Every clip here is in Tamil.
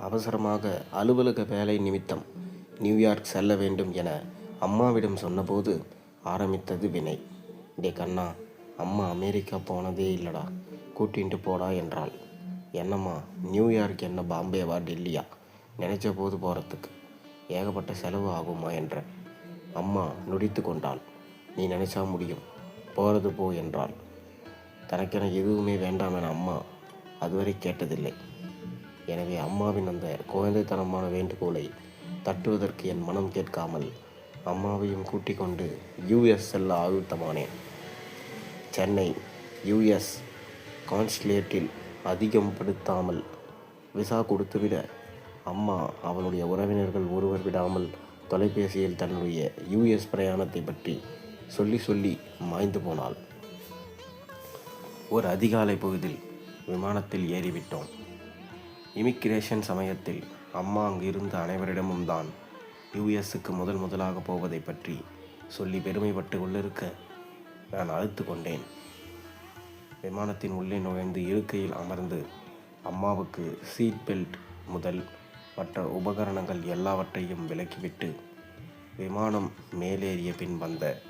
அவசரமாக அலுவலக வேலை நிமித்தம் நியூயார்க் செல்ல வேண்டும் என அம்மாவிடம் சொன்னபோது ஆரம்பித்தது வினை. டே கண்ணா அம்மா அமெரிக்கா போனதே இல்லடா கூட்டின்ட்டு போடா என்றாள். என்னம்மா நியூயார்க் என்ன பாம்பேவா டெல்லியா? நினைச்ச போது போகிறதுக்கு ஏகப்பட்ட செலவு ஆகுமா என்ற அம்மா நொடித்து கொண்டாள். நீ நினைச்சா முடியும். போகிறது போ என்றாள். தனக்கென எதுவுமே வேண்டாம் என அம்மா அதுவரை கேட்டதில்லை. எனவே அம்மாவின் அந்த குழந்தைத்தனமான வேண்டுகோளை தட்டுவதற்கு என் மனம் கேட்காமல் அம்மாவையும் கூட்டிக் கொண்டு யூஎஸ் செல்ல ஆயுத்தமானேன். சென்னை யூஎஸ் கான்சுலேட்டில் அதிகம் படுத்தாமல் விசா கொடுத்துவிட அம்மா அவளுடைய உறவினர்கள் ஒருவர் விடாமல் தொலைபேசியில் தன்னுடைய யூஎஸ் பிரயாணத்தை பற்றி சொல்லி சொல்லி மாய்ந்து போனாள். ஒரு அதிகாலை பகுதியில் விமானத்தில் ஏறிவிட்டோம். இமிக்கிரேஷன் சமயத்தில் அம்மா அங்கு இருந்த அனைவரிடமும் தான் யூஎஸ்க்கு முதல் முதலாக போவதை பற்றி சொல்லி பெருமைப்பட்டு கொண்டிருக்க நான் அழுத்து கொண்டேன். விமானத்தின் உள்ளே நுழைந்து இருக்கையில் அமர்ந்து அம்மாவுக்கு சீட் பெல்ட் முதல் மற்ற உபகரணங்கள் எல்லாவற்றையும் விலக்கிவிட்டு விமானம் மேலேறிய பின் வந்த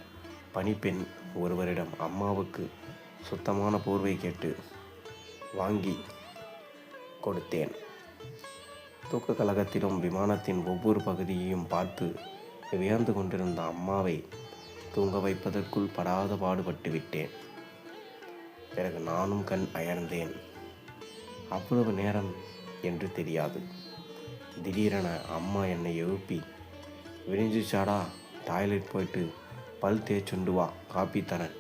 பணிப்பெண் ஒருவரிடம் அம்மாவுக்கு சுத்தமான போர்வை கேட்டு வாங்கி கொடுத்தேன். தூக்க கழகத்திலும் விமானத்தின் ஒவ்வொரு பகுதியையும் பார்த்து வியந்து கொண்டிருந்த அம்மாவை தூங்க வைப்பதற்குள் படாத பாடுபட்டு விட்டேன். பிறகு நானும் கண் அயர்ந்தேன். அவ்வளவு நேரம் என்று தெரியாது. திடீரென அம்மா என்னை எழுப்பி விரிஞ்சிச்சாடா டாய்லெட் போயிட்டு பல் தேய்ச்சுண்டு வா காப்பி தரேன்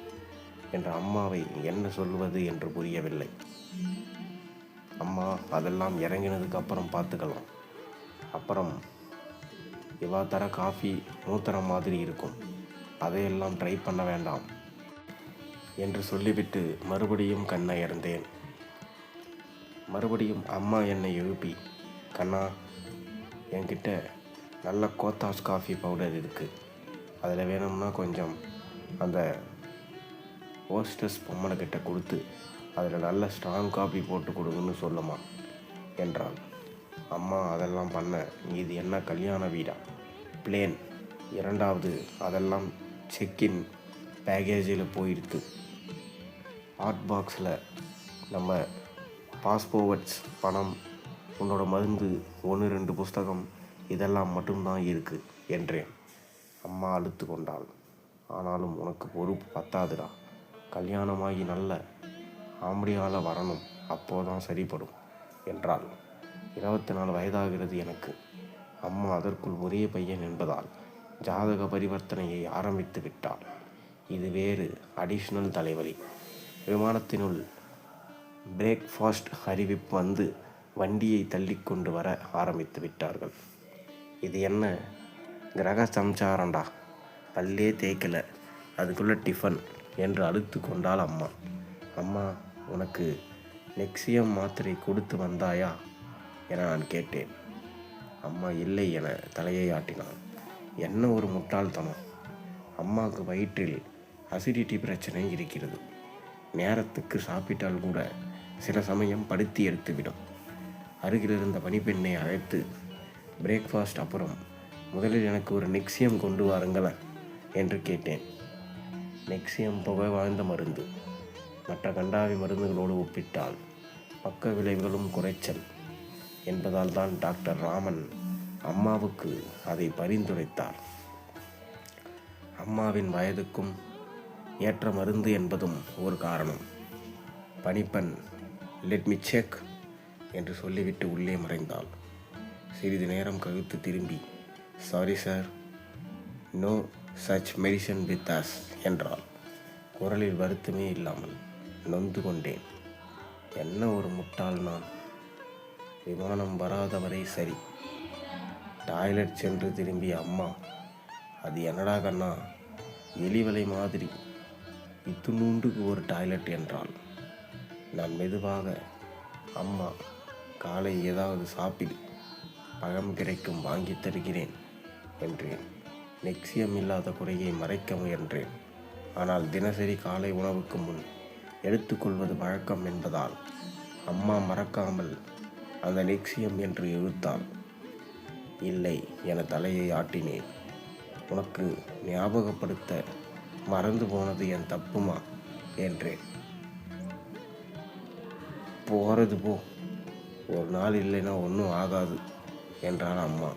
என்ற அம்மாவை என்ன சொல்வது என்று புரியவில்லை. அம்மா அதெல்லாம் இறங்கினதுக்கு அப்புறம் பார்த்துக்கலாம். அப்புறம் இவா தர காஃபி மூத்தர மாதிரி இருக்கும். அதையெல்லாம் ட்ரை பண்ண வேண்டாம் என்று சொல்லிவிட்டு மறுபடியும் கண்ணை இறந்தேன் மறுபடியும் அம்மா என்னை எழுப்பி கண்ணா என்கிட்ட நல்ல கோத்தாஸ் காஃபி பவுடர் இருக்குது அதில் வேணும்னா கொஞ்சம் அந்த ஹோஸ்டஸ் பொம்மனை கிட்ட கொடுத்து அதில் நல்ல ஸ்ட்ராங் காப்பி போட்டு கொடுங்கன்னு சொல்லுமா என்றாள் அம்மா அதெல்லாம் பண்ண இது என்ன கல்யாண வீடா? பிளேன் இரண்டாவது அதெல்லாம் செக்கின் பேக்கேஜில் போயிடுத்து ஹாட் பாக்ஸில் நம்ம பாஸ்போர்ட்ஸ் பணம் உன்னோட மருந்து ஒன்று ரெண்டு புஸ்தகம் இதெல்லாம் மட்டும்தான் இருக்குது என்றேன். அம்மா அழுத்து கொண்டாள். ஆனாலும் உனக்கு பொறுப்பு பத்தாதுடா. கல்யாணமாகி நல்ல ஆம்படியால் வரணும் அப்போதான் சரிப்படும் என்றாள். இருபத்தி நாலு வயதாகிறது எனக்கு. அம்மா அதற்குள் ஒரே பையன் என்பதால் ஜாதக பரிவர்த்தனையை ஆரம்பித்து விட்டாள். இது வேறு அடிஷ்னல் தலைவலி. விமானத்தினுள் பிரேக்ஃபாஸ்ட் அறிவிப்பு வந்து வண்டியை தள்ளி கொண்டு வர ஆரம்பித்து விட்டார்கள். இது என்ன? கிரக சம்சாரண்டா பல்லே தேய்க்கலை. அதுக்குள்ளே டிஃபன் என்று அழுத்து கொண்டாள் அம்மா. அம்மா உனக்கு நெக்ஸியம் மாத்திரை கொடுத்து வந்தாயா என நான் கேட்டேன். அம்மா இல்லை என தலையை ஆட்டினான் என்ன ஒரு முட்டாள்தனம். அம்மாவுக்கு வயிற்றில் அசிடிட்டி பிரச்சனை இருக்கிறது. நேரத்துக்கு சாப்பிட்டால் கூட சில சமயம் படுத்தி எடுத்துவிடும். அருகில் இருந்த பணிப்பெண்ணை அழைத்து பிரேக்ஃபாஸ்ட் அப்புறம் முதலில் எனக்கு ஒரு நெக்ஸியம் கொண்டு வாருங்களேன் என்று கேட்டேன். நெக்ஸியம் புகை வாழ்ந்த மருந்து. மற்ற கண்டாவி மருந்துகளோடு ஒப்பிட்டால் பக்க விளைவுகளும் குறைச்சல் என்பதால் தான் டாக்டர் ராமன் அம்மாவுக்கு அதை பரிந்துரைத்தார். அம்மாவின் வயதுக்கும் ஏற்ற மருந்து என்பதும் ஒரு காரணம். பணிப்பெண் லெட் மி செக் என்று சொல்லிவிட்டு உள்ளே மறைந்தாள். சிறிது நேரம் கழித்து திரும்பி sorry sir no such medicine with us என்றாள். குரலில் வருத்தமே இல்லாமல் நொந்து கொண்டேன் என்ன ஒரு முட்டாள் நான்? விமானம் வராதவரை சரி. டாய்லெட் சென்று திரும்பிய அம்மா அது என்னடா கண்ணா? எலிவலை மாதிரி. இத்துணூண்டுக்கு ஒரு டாய்லெட் என்றாள். நான் மெதுவாக அம்மா காலை ஏதாவது சாப்பிடு. பழம் கிடைக்கும் வாங்கித் தருகிறேன் என்றேன். நெக்ஸியம் இல்லாத குறையை மறைக்க முயன்றேன். ஆனால் தினசரி காலை உணவுக்கு முன் எடுத்துக்கொள்வது வழக்கம் என்பதால் அம்மா மறக்காமல் அந்த நெக்ஸியம் என்று இழுத்தாள் இல்லை என தலையை ஆட்டினேன். உனக்கு ஞாபகப்படுத்த மறந்து போனது என் தப்புமா? என்றேன். போகிறது போ. ஒரு நாள் இல்லைன்னா ஒன்றும் ஆகாது என்றாள் அம்மா.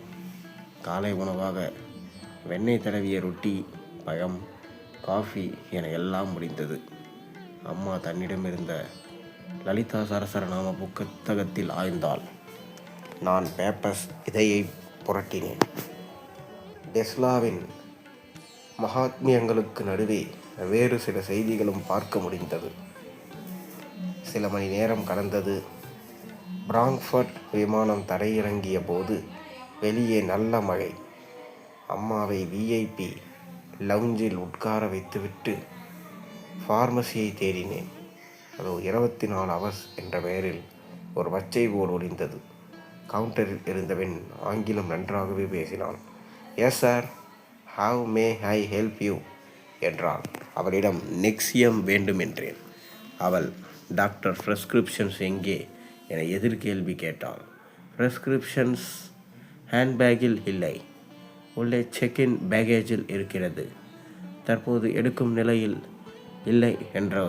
காலை உணவாக வெண்ணெய் தடவிய ரொட்டி பழம் காஃபி என எல்லாம் முடிந்தது. அம்மா தன்னிடமிருந்த லலிதா சரசரநாம புத்தகத்தில் ஆய்ந்தாள். நான் பேப்பர்ஸ் இதையை புரட்டினேன். டெஸ்லாவின் மகாத்மியங்களுக்கு நடுவே வேறு சில செய்திகளும் பார்க்க முடிந்தது. சில மணி நேரம் கடந்தது. பிராங்க்ஃபர்ட் விமானம் தரையிறங்கிய போது வெளியே நல்ல மழை. அம்மாவை விஐபி லவுஞ்சில் உட்கார வைத்துவிட்டு ஃபார்மசியை தேடினேன். அதோ இருபத்தி நாலு அவர்ஸ் என்ற பெயரில் ஒரு பச்சை போல் ஒளிந்தது. கவுண்டரில் இருந்தவன் ஆங்கிலம் நன்றாகவே பேசினான். Yes sir how may I help you என்றான். அவளிடம் நெக்ஸியம் வேண்டும் என்றேன். அவள் டாக்டர் ப்ரெஸ்கிரிப்ஷன்ஸ் எங்கே? என எதிர்கேள்வி கேட்டாள். ப்ரெஸ்கிரிப்ஷன்ஸ் ஹேண்ட்பேக்கில் இல்லை. உள்ளே செக்இன் பேகேஜில் இருக்கிறது. தற்போது எடுக்கும் நிலையில் இல்லை என்ற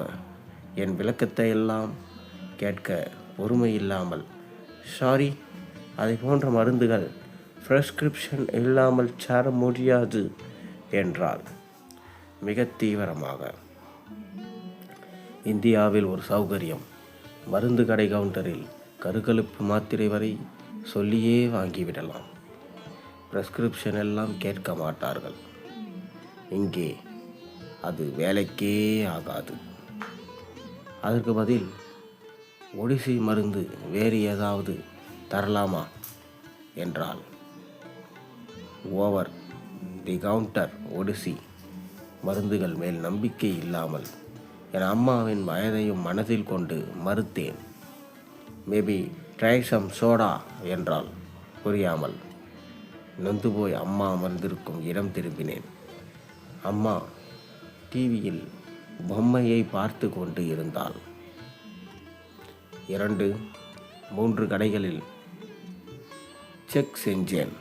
என் விளக்கத்தை எல்லாம் கேட்க பொறுமை இல்லாமல். சாரி அதை போன்ற மருந்துகள் ப்ரெஸ்கிரிப்ஷன் இல்லாமல் சேர முடியாது என்றார் மிக தீவிரமாக. இந்தியாவில் ஒரு சௌகரியம். மருந்து கடை கவுண்டரில் கருகலுப்பு மாத்திரை வரை சொல்லியே வாங்கிவிடலாம். ப்ரெஸ்கிரிப்ஷன் எல்லாம் கேட்க மாட்டார்கள். இங்கே அது வேலைக்கே ஆகாது. அதற்கு பதில் ஒடிசி மருந்து வேறு ஏதாவது தரலாமா? என்றால் ஓவர் தி கவுண்டர் ஒடிசி மருந்துகள் மேல் நம்பிக்கை இல்லாமல் என் அம்மாவின் வயதையும் மனதில் கொண்டு மறுத்தேன். மேபி ட்ரை சம் சோடா என்றால் புரியாமல் நொந்து போய் அம்மா அமர்ந்திருக்கும் இடம் திரும்பினேன். அம்மா டிவியில் பொம்மையை பார்த்து கொண்டு இருந்தாள். இரண்டு மூன்று கடைகளில் செக் செஞ்சேன்.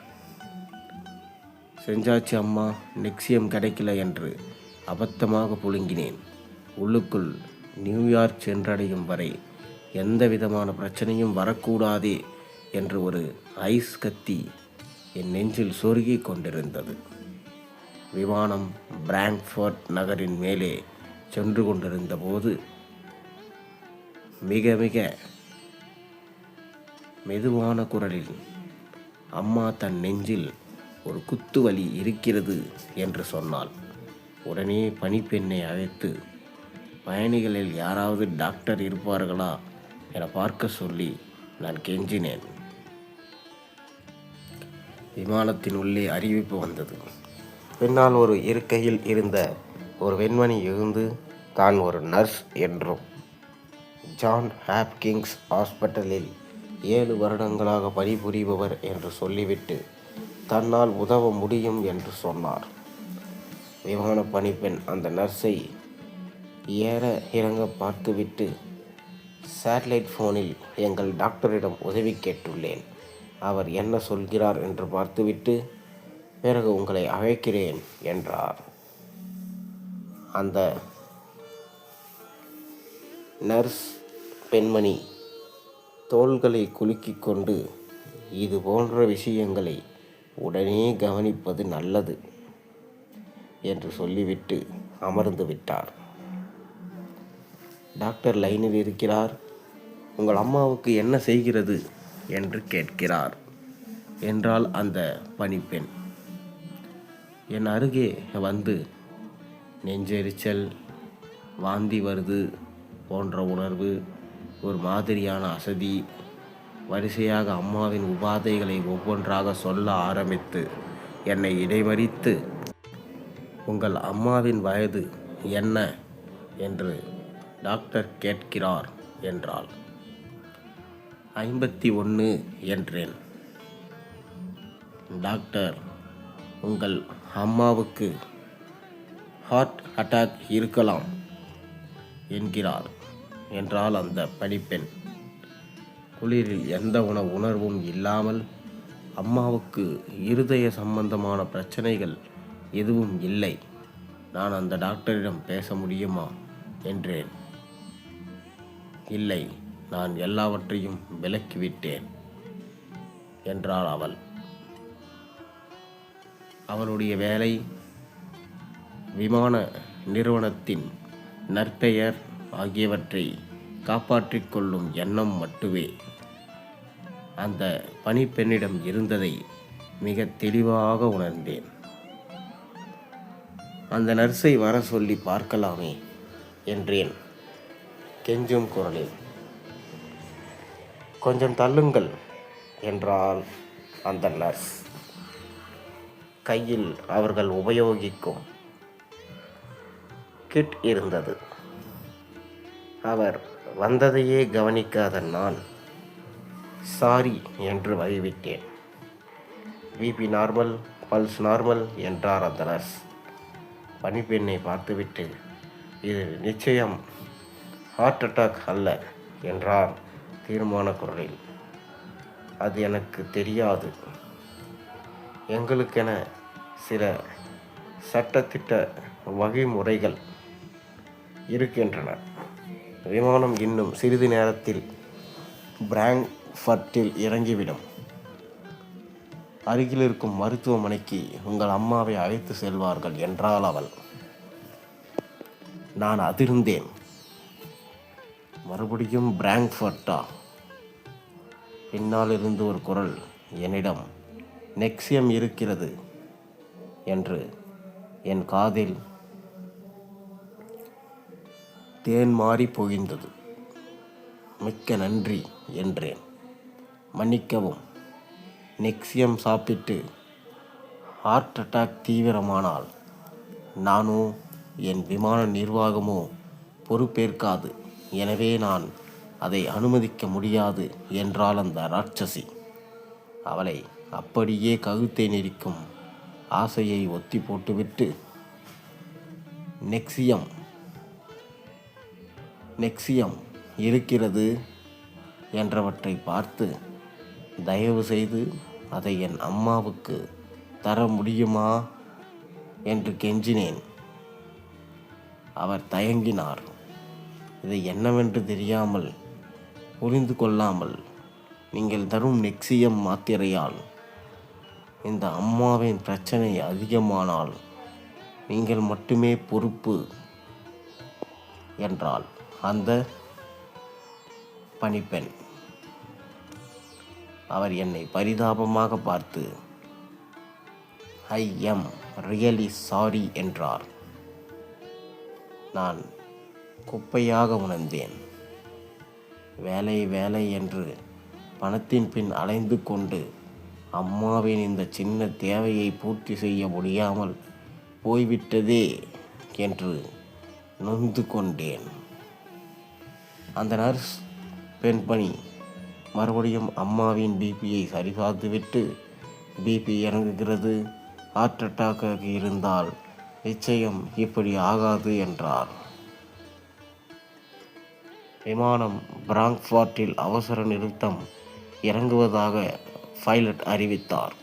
செஞ்சாச்சு அம்மா நெக்ஸியம் கிடைக்கல என்று அபத்தமாக புழுங்கினேன். உள்ளுக்குள் நியூயார்க் சென்றடையும் வரை எந்த விதமான பிரச்சனையும் வரக்கூடாதே என்று ஒரு ஐஸ் கத்தி என் நெஞ்சில் சொருகிக் கொண்டிருந்தது. விமானம் பிராங்க்ஃபர்ட் நகரின் மேலே சென்று கொண்டிருந்த போது மிக மிக மெதுவான குரலில் அம்மா தன் நெஞ்சில் ஒரு குத்து வலி இருக்கிறது என்று சொன்னாள். உடனே பணிப்பெண்ணை அழைத்து பயணிகளில் யாராவது டாக்டர் இருப்பார்களா? என பார்க்க சொல்லி நான் கெஞ்சினேன். விமானத்தின் உள்ளே அறிவிப்பு வந்தது. பின்னால் ஒரு இருக்கையில் இருந்த ஒரு வெண்மணி எழுந்து தான் ஒரு நர்ஸ் என்றும் ஜான் ஹாப்கிங்ஸ் ஹாஸ்பிட்டலில் ஏழு வருடங்களாக பணிபுரிபவர் என்று சொல்லிவிட்டு தன்னால் உதவ முடியும் என்று சொன்னார். விமான பணிப்பெண் அந்த நர்ஸை ஏற இறங்க பார்த்துவிட்டு சேட்டலைட் ஃபோனில் எங்கள் டாக்டரிடம் உதவி கேட்டுள்ளேன். அவர் என்ன சொல்கிறார்? என்று பார்த்துவிட்டு பிறகு உங்களை அழைக்கிறேன் என்றார். அந்த நர்ஸ் பெண்மணி தோள்களை குலுக்கிக் கொண்டு இது போன்ற விஷயங்களை உடனே கவனிப்பது நல்லது என்று சொல்லிவிட்டு அமர்ந்து விட்டார். டாக்டர் லைனில் இருக்கிறார். உங்கள் அம்மாவுக்கு என்ன செய்கிறது? என்று கேட்கிறார். என்றால் அந்த பணிப்பெண். என் அருகே வந்து நெஞ்செரிச்சல் வாந்தி வருது போன்ற உணர்வு ஒரு மாதிரியான அசதி வரிசையாக அம்மாவின் உபாதைகளை ஒவ்வொன்றாக சொல்ல ஆரம்பித்து என்னை இடைமறித்து உங்கள் அம்மாவின் வயது என்ன என்று டாக்டர் கேட்கிறார் என்றாள். ஐம்பத்தி ஒன்று என்றேன். டாக்டர் உங்கள் அம்மாவுக்கு ஹார்ட் அட்டாக் இருக்கலாம் என்கிறார் என்றால் அந்த பணிப்பெண் குளிரில் எந்த உணவு உணர்வும் இல்லாமல் அம்மாவுக்கு இருதய சம்பந்தமான பிரச்சனைகள் எதுவும் இல்லை. நான் அந்த டாக்டரிடம் பேச முடியுமா என்றேன். இல்லை நான் எல்லாவற்றையும் விலக்கிவிட்டேன் என்றாள் அவள். அவளுடைய வேலை விமான நிறுவனத்தின் நற்பெயர் ஆகியவற்றை காப்பாற்றிக் கொள்ளும் எண்ணம் மட்டுமே. அந்த பணிப்பெண்ணிடம் இருந்ததை மிக தெளிவாக உணர்ந்தேன். அந்த நர்ஸை வர சொல்லி பார்க்கலாமே என்றேன். கெஞ்சும் குரலில் கொஞ்சம் தள்ளுங்கள் என்றால் அந்த நர்ஸ். கையில் அவர்கள் உபயோகிக்கும் கிட் இருந்தது. அவர் வந்ததையே கவனிக்காத நான் சாரி என்று வழிவிட்டேன். பிபி நார்மல் பல்ஸ் நார்மல் என்றார் அந்த நர்ஸ். பணிப்பெண்ணை பார்த்துவிட்டு இது நிச்சயம் ஹார்ட் அட்டாக் அல்ல என்றார் தீர்மான குரலில். அது எனக்கு தெரியாது. எங்களுக்கென சில சட்டத்திட்ட வழிமுறைகள் இருக்கின்றன. விமானம் இன்னும் சிறிது நேரத்தில் பிராங்க்ஃபர்ட்டில் இறங்கிவிடும். அருகில் இருக்கும் மருத்துவமனைக்கு உங்கள் அம்மாவை அழைத்து செல்வார்கள் என்றால் அவள். நான் அதிர்ந்தேன். மறுபடியும் பிராங்க்ஃபர்ட்டா? பின்னால் இருந்து ஒரு குரல் என்னிடம் நெக்ஸியம் இருக்கிறது என்று என் காதில் தேன் மாறி பொழிந்தது மிக்க நன்றி என்றேன். மன்னிக்கவும். நெக்ஸியம் சாப்பிட்டு ஹார்ட் அட்டாக் தீவிரமானால் நானோ என் விமான நிர்வாகமோ பொறுப்பேற்காது. எனவே நான் அதை அனுமதிக்க முடியாது என்றால் அந்த ராட்சசி. அவளை அப்படியே கழுத்தை நெரிக்கும். ஆசையை ஒத்தி போட்டுவிட்டு நெக்ஸியம் நெக்ஸியம் இருக்கிறது என்றவற்றை பார்த்து தயவு செய்து அதை என் அம்மாவுக்கு தர முடியுமா? என்று கெஞ்சினேன். அவர் தயங்கினார். இது என்னவென்று தெரியாமல் புரிந்து கொள்ளாமல் நீங்கள் தரும் நெக்ஸியம் மாத்திரையால் இந்த அம்மாவின் பிரச்சனை அதிகமானால் நீங்கள் மட்டுமே பொறுப்பு என்றால் அந்த பணிப்பெண். அவர் என்னை பரிதாபமாக பார்த்து ஐ எம் ரியலி சாரி என்றார். நான் குப்பையாக உணர்ந்தேன். வேலை வேலை என்று பணத்தின் பின் அலைந்து கொண்டு அம்மாவின் இந்த சின்ன தேவையை பூர்த்தி செய்ய முடியாமல் போய்விட்டதே என்று நொந்து கொண்டேன். அந்த நர்ஸ் பெண்பணி மறுபடியும் அம்மாவின் பிபியை சரிபார்த்துவிட்டு பிபி இறங்குகிறது. ஹார்ட் அட்டாக்காக இருந்தால் நிச்சயம் இப்படி ஆகாது என்றார். விமானம் பிராங்க்ஃபார்ட்டில் அவசர நிறுத்தம் இறங்குவதாக பைலட் அறிவித்தார்.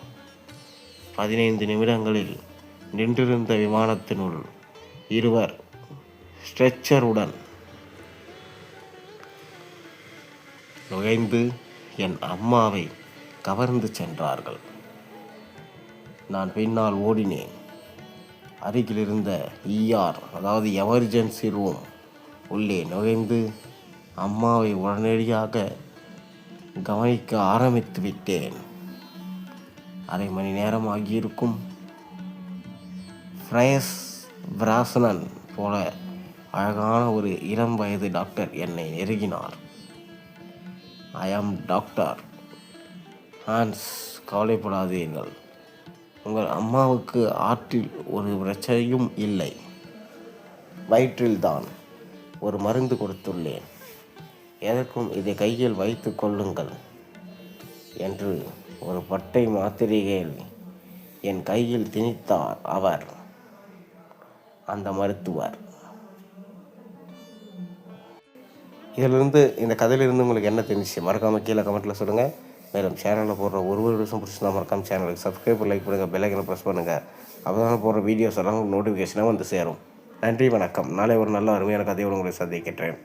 பதினைந்து நிமிடங்களில் நின்றிருந்த விமானத்தினுள் இருவர் ஸ்ட்ரெச்சருடன் நுழைந்து என் அம்மாவை கவர்ந்து சென்றார்கள். நான் பின்னால் ஓடினேன். அருகில் இருந்த இஆர் அதாவது எமர்ஜென்சி ரூம் உள்ளே நுழைந்து அம்மாவை உடனடியாக கவனிக்க ஆரம்பித்து விட்டேன். அரை மணி நேரம் ஆகியிருக்கும் ஃப்ரயஸ் பிராசனன் போல அழகான ஒரு இளம் வயது டாக்டர் என்னை நெருங்கினார். ஐ ஆம் டாக்டர். ஹான்ஸ் கவலைப்படாதீர்கள். உங்கள் அம்மாவுக்கு ஆற்றில் ஒரு பிரச்சனையும் இல்லை. வயிற்றில்தான் ஒரு மருந்து கொடுத்துள்ளேன். எதற்கும் இதை கையில் வைத்து கொள்ளுங்கள் என்று வட்டை பட்டை மாத்திரைகள் என் கையில் திணித்தார் அவர். அந்த மருத்துவர். இதிலிருந்து இந்த கதையிலிருந்து உங்களுக்கு என்ன தெரிஞ்சிச்சு? மறக்காமல் கீழே கமெண்ட்டில் சொல்லுங்கள் மேலும் சேனலில் போடுற ஒரு ஒரு விஷயம் பிடிச்சிருந்தா மறக்காமல் சேனலுக்கு சப்ஸ்கிரைப் லைக் பண்ணுங்கள் பெல்லைக்கனை ப்ரெஸ் பண்ணுங்கள் அப்போ தான் போடுற வீடியோஸ் எல்லாம் நோட்டிஃபிகேஷனாக வந்து சேரும். நன்றி வணக்கம். நாளை ஒரு நல்ல அருமையான கதையோடு உங்களை சந்திக்கின்றேன்.